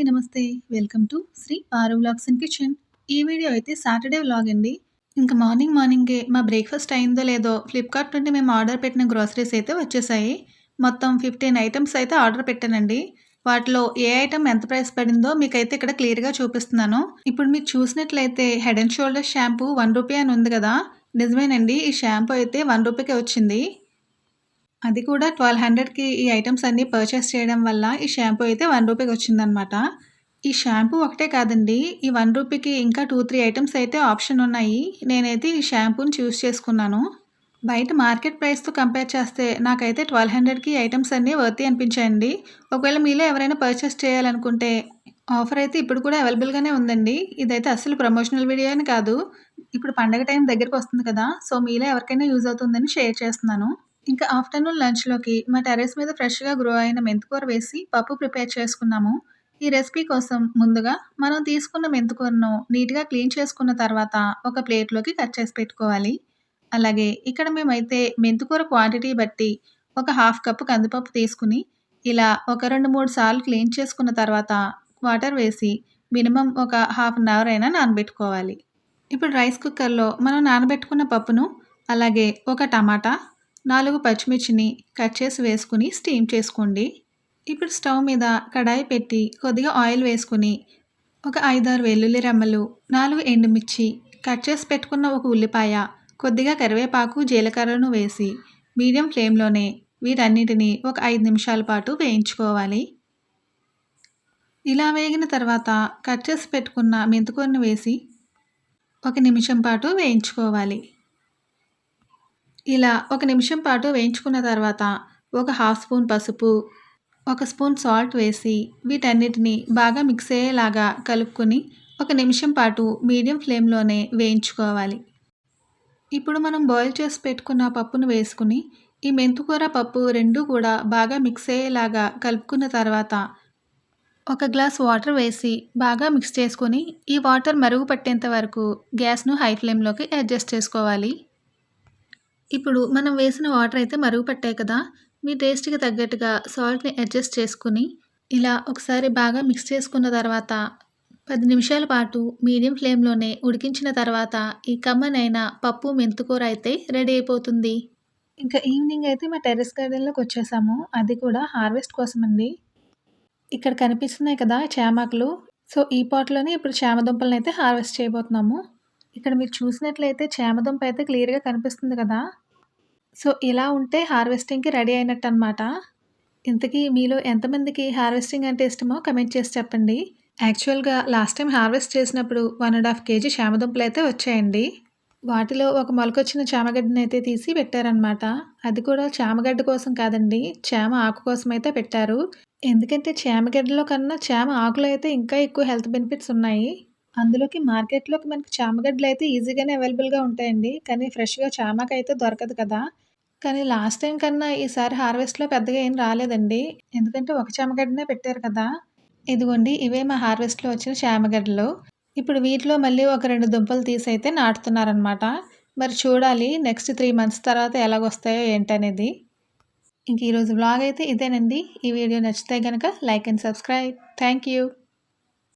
అండి నమస్తే. Welcome to Sri Paru vlogs and kitchen. ఈ వీడియో అయితే సాటర్డే వ్లాగ్ అండి. ఇంకా మార్నింగ్ మార్నింగే మా బ్రేక్ఫాస్ట్ అయిందో లేదో ఫ్లిప్కార్ట్ నుండి మేము ఆర్డర్ పెట్టిన గ్రోసరీస్ అయితే వచ్చేసాయి. మొత్తం ఫిఫ్టీన్ ఐటమ్స్ అయితే ఆర్డర్ పెట్టానండి. వాటిలో ఏ ఐటమ్ ఎంత ప్రైస్ పడిందో మీకైతే ఇక్కడ క్లియర్గా చూపిస్తున్నాను. ఇప్పుడు మీరు చూసినట్లయితే head and shoulder shampoo one rupee అని ఉంది కదా. నిజమేనండి ఈ షాంపూ అయితే వన్ రూపీకే వచ్చింది. అది కూడా ట్వెల్వ్ హండ్రెడ్కి ఈ ఐటమ్స్ అన్నీ పర్చేస్ చేయడం వల్ల ఈ షాంపూ అయితే వన్ రూపీకి వచ్చిందనమాట ఈ షాంపూ ఒకటే కాదండి ఈ వన్ రూపీకి ఇంకా టూ త్రీ ఐటమ్స్ అయితే ఆప్షన్ ఉన్నాయి. నేనైతే ఈ షాంపూని చూస్ చేసుకున్నాను. బయట మార్కెట్ ప్రైస్తో కంపేర్ చేస్తే నాకైతే ట్వెల్వ్ హండ్రెడ్కి ఐటమ్స్ అన్నీ వర్తి అనిపించాయండి. ఒకవేళ మీలో ఎవరైనా పర్చేస్ చేయాలనుకుంటే ఆఫర్ అయితే ఇప్పుడు కూడా అవైలబుల్గానే ఉందండి. ఇదైతే అసలు ప్రమోషనల్ వీడియో అని కాదు. ఇప్పుడు పండగ టైం దగ్గరికి వస్తుంది కదా సో మీలో ఎవరికైనా యూజ్ అవుతుందని షేర్ చేస్తున్నాను. ఇంకా ఆఫ్టర్నూన్ లంచ్లోకి మా టెర్రస్ మీద ఫ్రెష్గా గ్రో అయిన మెంతికూర వేసి పప్పు ప్రిపేర్ చేసుకున్నాము. ఈ రెసిపీ కోసం ముందుగా మనం తీసుకున్న మెంతికూరను నీట్గా క్లీన్ చేసుకున్న తర్వాత ఒక ప్లేట్లోకి కట్ చేసి పెట్టుకోవాలి. అలాగే ఇక్కడ మేమైతే మెంతికూర క్వాంటిటీ బట్టి ఒక హాఫ్ కప్పు కందిపప్పు తీసుకుని ఇలా ఒక రెండు మూడు సార్లు క్లీన్ చేసుకున్న తర్వాత వాటర్ వేసి మినిమం ఒక హాఫ్ అన్ అవర్ అయినా నానబెట్టుకోవాలి. ఇప్పుడు రైస్ కుక్కర్లో మనం నానబెట్టుకున్న పప్పును అలాగే ఒక టమాటా నాలుగు పచ్చిమిర్చిని కట్ చేసి వేసుకుని స్టీమ్ చేసుకోండి. ఇప్పుడు స్టవ్ మీద కడాయి పెట్టి కొద్దిగా ఆయిల్ వేసుకుని ఒక ఐదారు వెల్లుల్లి రెమ్మలు నాలుగు ఎండుమిర్చి కట్ చేసి పెట్టుకున్న ఒక ఉల్లిపాయ కొద్దిగా కరివేపాకు జీలకర్రను వేసి మీడియం ఫ్లేమ్లోనే వీటన్నిటిని ఒక ఐదు నిమిషాల పాటు వేయించుకోవాలి. ఇలా వేగిన తర్వాత కట్ చేసి పెట్టుకున్న మెంతుకొని వేసి ఒక నిమిషం పాటు వేయించుకోవాలి. ఇలా ఒక నిమిషం పాటు వేయించుకున్న తర్వాత ఒక హాఫ్ స్పూన్ పసుపు ఒక స్పూన్ సాల్ట్ వేసి వీటన్నిటిని బాగా మిక్స్ అయ్యేలాగా కలుపుకొని ఒక నిమిషం పాటు మీడియం ఫ్లేమ్లోనే వేయించుకోవాలి. ఇప్పుడు మనం బాయిల్ చేసి పెట్టుకున్న పప్పును వేసుకుని ఈ మెంతుకూర పప్పు రెండు కూడా బాగా మిక్స్ అయ్యేలాగా కలుపుకున్న తర్వాత ఒక గ్లాస్ వాటర్ వేసి బాగా మిక్స్ చేసుకొని ఈ వాటర్ మరుగు పట్టేంత వరకు గ్యాస్ను హై ఫ్లేమ్లోకి అడ్జస్ట్ చేసుకోవాలి. ఇప్పుడు మనం వేసిన వాటర్ అయితే మరుగు పట్టాయి కదా మీ టేస్ట్కి తగ్గట్టుగా సాల్ట్ని అడ్జస్ట్ చేసుకుని ఇలా ఒకసారి బాగా మిక్స్ చేసుకున్న తర్వాత పది నిమిషాల పాటు మీడియం ఫ్లేమ్లోనే ఉడికించిన తర్వాత ఈ కమ్మనైన పప్పు మెంతుకూర అయితే రెడీ అయిపోతుంది. ఇంకా ఈవినింగ్ అయితే మా టెర్రస్ గార్డెన్లోకి వచ్చేసాము. అది కూడా హార్వెస్ట్ కోసం అండి ఇక్కడ కనిపిస్తున్నాయి కదా చామాకులు. సో ఈ పాట్లోనే ఇప్పుడు చామదుంపలను అయితే హార్వెస్ట్ చేయబోతున్నాము. ఇక్కడ మీరు చూసినట్లయితే చామదుంప అయితే క్లియర్గా కనిపిస్తుంది కదా. సో ఇలా ఉంటే హార్వెస్టింగ్కి రెడీ అయినట్టు అనమాట ఇంతకీ మీలో ఎంతమందికి హార్వెస్టింగ్ అంటే ఇష్టమో కమెంట్ చేసి చెప్పండి. యాక్చువల్గా లాస్ట్ టైం హార్వెస్ట్ చేసినప్పుడు వన్ అండ్ హాఫ్ కేజీ చేమదుంపలు అయితే వచ్చాయండి. వాటిలో ఒక మొలకొచ్చిన చామగడ్డని అయితే తీసి పెట్టారనమాట అది కూడా చేమగడ్డ కోసం కాదండి చేమ ఆకు కోసం అయితే పెట్టారు. ఎందుకంటే చేమగడ్డలో కన్నా చేమ ఆకులో అయితే ఇంకా ఎక్కువ హెల్త్ బెనిఫిట్స్ ఉన్నాయి. అందులోకి మార్కెట్లోకి మనకి చామగడ్డలు అయితే ఈజీగానే అవైలబుల్గా ఉంటాయండి. కానీ ఫ్రెష్గా చామక అయితే దొరకదు కదా. కానీ లాస్ట్ టైం కన్నా ఈసారి హార్వెస్ట్లో పెద్దగా ఏం రాలేదండి. ఎందుకంటే ఒక చామగడ్డనే పెట్టారు కదా. ఇదిగోండి ఇవే మా హార్వెస్ట్లో వచ్చిన చామగడ్డలు. ఇప్పుడు వీటిలో మళ్ళీ ఒక రెండు దుంపలు తీసి అయితే నాటుతున్నారనమాట మరి చూడాలి నెక్స్ట్ త్రీ మంత్స్ తర్వాత ఎలాగొస్తాయో ఏంటనేది. ఇంక ఈరోజు బ్లాగ్ అయితే ఇదేనండి. ఈ వీడియో నచ్చితే కనుక like and subscribe. Thank you